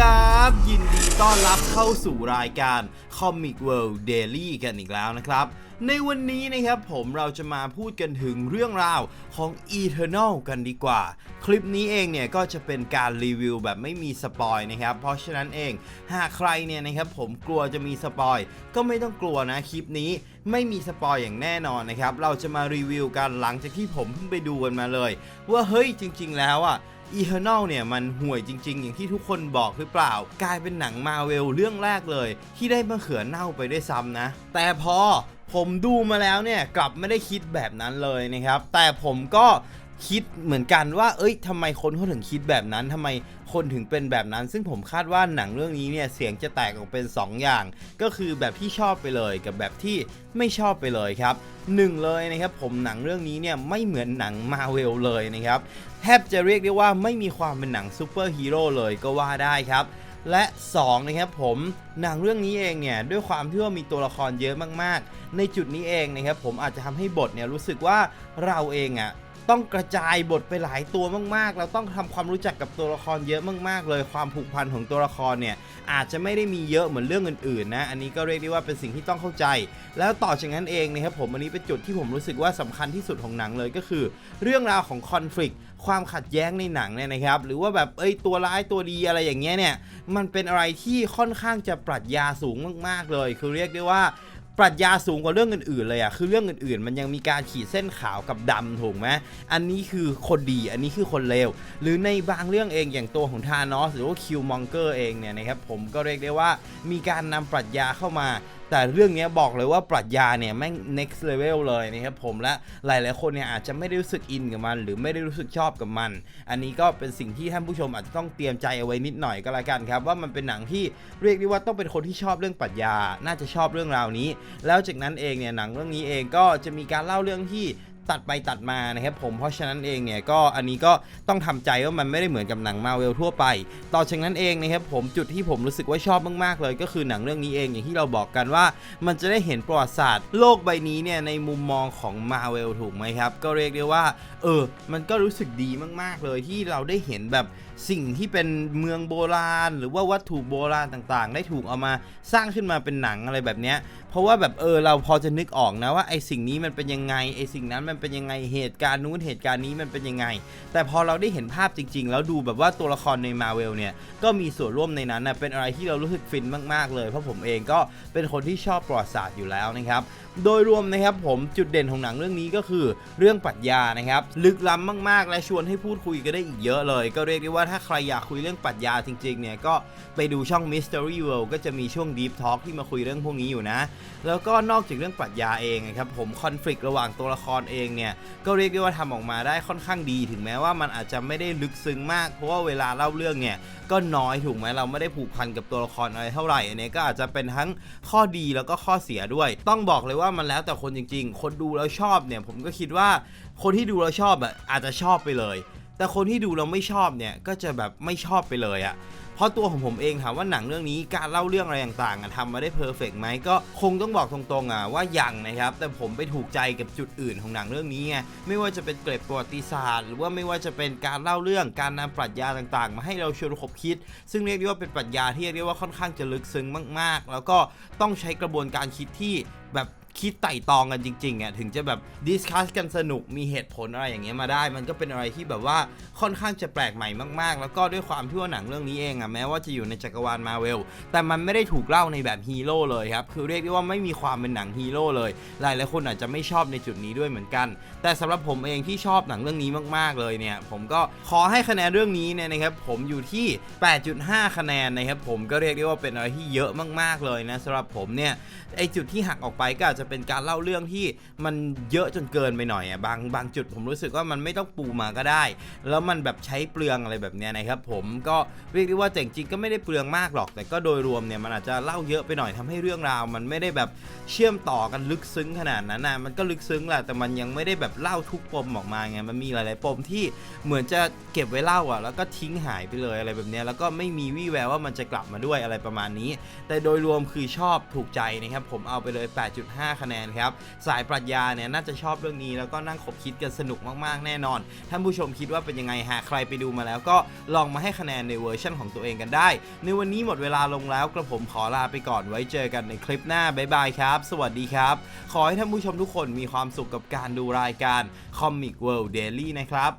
ครับ ยินดีต้อนรับเข้าสู่รายการ Comic World Daily กันอีกแล้วนะครับ ในวันนี้นะครับผมเราจะมาพูดกันถึงเรื่องราวของ Eternal กันดีกว่า คลิปนี้เองเนี่ยก็จะเป็นการรีวิวแบบไม่มีสปอยนะครับ เพราะฉะนั้นเองหากใครเนี่ยนะครับผมกลัวจะมีสปอยก็ไม่ต้องกลัวนะคลิปนี้ไม่มีสปอยอย่างแน่นอนนะครับ เราจะมารีวิวกันหลังจากที่ผมเพิ่งไปดูกันมาเลย ว่าเฮ้ยจริง ๆ แล้วอะ Eternal เนี่ยมันห่วยจริง ๆ อย่างที่ทุกคนบอกหรือเปล่า กลายเป็นหนังมาเวลเรื่องแรกเลย ที่ได้มะเขือเน่าไปได้วยซ้ำนะ แต่พอผมดูมาแล้วเนี่ยกลับไม่ได้คิดแบบนั้นเลยนะครับ แต่ผมก็คิดเหมือนกันว่า เอ้ยทำไมคนเขาถึงคิดแบบนั้นทำไมคนถึงเป็นแบบนั้น ซึ่งผมคาดว่าหนังเรื่องนี้เนี่ยเสียงจะแตกออกเป็น 2 อย่าง ก็คือแบบที่ชอบไปเลยกับแบบที่ไม่ชอบไปเลยครับหนึ่งเลยนะครับผมหนังเรื่องนี้เนี่ยไม่เหมือนหนังมาเวลเลยนะครับ แทบจะเรียกได้ว่าไม่มีความเป็นหนังซูเปอร์ฮีโร่เลยก็ว่าได้ครับและ2นะครับผมหนังเรื่องนี้เองเนี่ยด้วยความที่ว่ามีตัวละครเยอะมากๆ ในจุดนี้เองนะครับผมอาจจะทำให้บทเนี่ยรู้สึกว่าเราเองอะ่ะต้องกระจายบทไปหลายตัวมากๆ เราต้องทำความรู้จักกับตัวละครเยอะมากๆ เลยความผูกพันของตัวละครเนี่ยอาจจะไม่ได้มีเยอะเหมือนเรื่องอื่นๆนะอันนี้ก็เรียกได้ว่าเป็นสิ่งที่ต้องเข้าใจ แล้วต่อจากนั้นเองนะครับผมอันนี้เป็นจุดที่ผมรู้สึกว่าสำคัญที่สุดของหนังเลยก็คือ เรื่องราวของคอน FLICT ความขัดแย้งในหนังเนี่ยนะครับ หรือว่าแบบเอ้ยตัวร้ายตัวดีอะไรอย่างเงี้ยเนี่ยมันเป็นอะไรที่ค่อนข้างจะปรัชญาสูงมากๆเลย คือเรียกได้ว่าปรัชญาสูงกว่าเรื่องอื่นๆเลยอะคือเรื่องอื่นๆ มันยังมีการขีดเส้นขาวกับดำถูกไหมอันนี้คือคนดี อันนี้คือคนเลว หรือในบางเรื่องเองอย่างตัวของทานอสหรือว่าคิวมองเกอร์เองเนี่ยนะครับผมก็เรียกได้ว่ามีการนำปรัชญาเข้ามา แต่เรื่องนี้บอกเลยว่าปรัชญาเนี่ยแม่ง next level เลยนะครับผมและหลายๆคนเนี่ยอาจจะไม่ได้รู้สึกอินกับมัน หรือไม่ได้รู้สึกชอบกับมัน อันนี้ก็เป็นสิ่งที่ท่านผู้ชมอาจจะต้องเตรียมใจเอาไว้นิดหน่อยก็แล้วกันครับว่ามันเป็นหนังที่เรียกได้ว่าต้องเป็นคนที่ชอบเรื่องปรัชญา น่าจะชอบเรื่องราวนี้ แล้วจากนั้นเองเนี่ยหนังเรื่องนี้เองก็จะมีการเล่าเรื่องที่ ตัดไปตัดมานะครับผมเพราะฉะนั้นเองเนี่ยก็อันนี้ก็ต้องทำใจว่ามันไม่ได้เหมือนกับหนังมาเวลทั่วไป ต่อจากนั้นเองนะครับผมจุดที่ผมรู้สึกว่าชอบมากๆเลย ก็คือหนังเรื่องนี้เองอย่างที่เราบอกกันว่า มันจะได้เห็นประวัติศาสตร์โลกใบนี้เนี่ยในมุมมองของมาเวลถูกไหมครับ ก็เรียกได้ว่า เออ มันก็รู้สึกดีมากๆเลยที่เราได้เห็นแบบสิ่งที่เป็นเมืองโบราณ หรือว่าวัตถุโบราณต่างๆ ได้ถูกเอามาสร้างขึ้นมาเป็นหนังอะไรแบบเนี้ย เพราะว่าแบบเออเราพอจะนึกออกนะว่าไอสิ่งนี้มันเป็นยังไงไอสิ่งนั้นมันเป็นยังไงเหตุการณ์นู้นเหตุการณ์นี้มันเป็นยังไง แต่พอเราได้เห็นภาพจริง ๆ แล้วดูแบบว่าตัวละครในมาเวลเนี่ยก็มีส่วนร่วมในนั้นนะเป็นอะไรที่เรารู้สึกฟินมากๆเลยเพราะผมเองก็เป็นคนที่ชอบประวัติศาสตร์อยู่แล้วนะครับโดยรวมนะครับผมจุดเด่นของหนังเรื่องนี้ก็คือเรื่องปรัชญานะครับลึกล้ำมากๆ และชวนให้พูดคุยกันได้อีกเยอะเลย ก็เรียกได้ว่าถ้าใครอยากคุยเรื่องปรัชญาจริงๆเนี่ยก็ไปดูช่อง Mystery World ก็จะมีช่วง Deep Talk ที่มาคุยเรื่องพวกนี้อยู่นะแล้วก็นอกจากเรื่องปรัชญาเองนะครับผมคอน FLICT ระหว่างตัวละครเองเนี่ยก็เรียกได้ว่าทำออกมาได้ค่อนข้างดี ถึงแม้ว่ามันอาจจะไม่ได้ลึกซึ้งมาก เพราะว่าเวลาเล่าเรื่องเนี่ยก็น้อยถูกไหมเราไม่ได้ผูกพันกับตัวละครอะไรเท่าไหร่อันนี้ก็อาจจะเป็นทั้งข้อดีแล้วก็ข้อเสียด้วย ต้องบอกเลยว่ามันแล้วแต่คนจริง ๆ คนดูแล้วชอบเนี่ยผมก็คิดว่าคนที่ดูแล้วชอบอะอาจจะชอบไปเลย แต่คนที่ดูเราไม่ชอบเนี่ยก็จะแบบไม่ชอบไปเลยอะ่ะ เพราะตัวของผมเองถามว่าหนังเรื่องนี้การเล่าเรื่องอะไรต่างๆทำมาได้เพอร์เฟกไหมก็คงต้องบอกตรงๆอะว่ายังนะครับ แต่ผมไปถูกใจกับจุดอื่นของหนังเรื่องนี้ไงไม่ว่าจะเป็นเกร็ดประวัติศาสตร์ หรือว่าไม่ว่าจะเป็นการเล่าเรื่องการนำปรัชญาต่างๆ มาให้เราชวนขบคิด ซึ่งเรียกได้ว่าเป็นปรัชญาที่เรียกว่าค่อนข้างจะลึกซึ้งมาก ๆ แล้วก็ต้องใช้กระบวนการคิดที่แบบ คิดไต่ตองกันจริงๆอะถึงจะแบบดิสคัสกันสนุกมีเหตุผลอะไรอย่างเงี้ยมาได้ มันก็เป็นอะไรที่แบบว่าค่อนข้างจะแปลกใหม่มากๆ แล้วก็ด้วยความที่ว่าหนังเรื่องนี้เองอะแม้ว่าจะอยู่ในจักรวาลมาเวลแต่มันไม่ได้ถูกเล่าในแบบฮีโร่เลยครับคือเรียกได้ว่าไม่มีความเป็นหนังฮีโร่เลย หลายหลายๆคนอาจจะไม่ชอบในจุดนี้ด้วยเหมือนกัน แต่สำหรับผมเองที่ชอบหนังเรื่องนี้มากๆเลยเนี่ย ผมก็ขอให้คะแนนเรื่องนี้เนี่ยนะครับผมอยู่ที่ 8.5 คะแนนนะครับผมก็เรียกได้ว่าเป็นอะไรที่เยอะมากๆเลยนะสำหรับผมเนี่ยไอจุดที่หักออกไปก็อาจจะจะเป็นการเล่าเรื่องที่มันเยอะจนเกินไปหน่อยอะบางบางจุดผมรู้สึกว่ามันไม่ต้องปูมาก็ได้ แล้วมันแบบใช้เปลืองอะไรแบบเนี้ยนะครับผมก็เรียกได้ว่าแต่จริงๆก็ไม่ได้เปลืองมากหรอก แต่ก็โดยรวมเนี่ยมันอาจจะเล่าเยอะไปหน่อยทำให้เรื่องราว มันไม่ได้แบบเชื่อมต่อกันลึกซึ้งขนาดนั้นนะมันก็ลึกซึ้งแหละแต่มันยังไม่ได้แบบเล่าทุกปมออกมาไงมันมีหลาย ๆ ปมที่เหมือนจะเก็บไว้เล่าอะแล้วก็ทิ้งหายไปเลยอะไรแบบเนี้ยแล้วก็ไม่มีวี่แววว่ามันจะกลับมาด้วยอะไรประมาณนี้ แต่โดยรวมคือชอบถูกใจนะครับผมเอาไปเลย 8.5 5 คะแนนครับ สายปรัชญาเนี่ยน่าจะชอบเรื่องนี้แล้วก็นั่งขบคิดกันสนุกมากๆ แน่นอน ท่านผู้ชมคิดว่าเป็นยังไงหากใครไปดูมาแล้วก็ลองมาให้คะแนนในเวอร์ชั่นของตัวเองกันได้ ในวันนี้หมดเวลาลงแล้วกระผมขอลาไปก่อนไว้เจอกันในคลิปหน้าบ๊ายบายครับ สวัสดีครับ ขอให้ท่านผู้ชมทุกคนมีความสุขกับการดูรายการ Comic World Daily นะครับ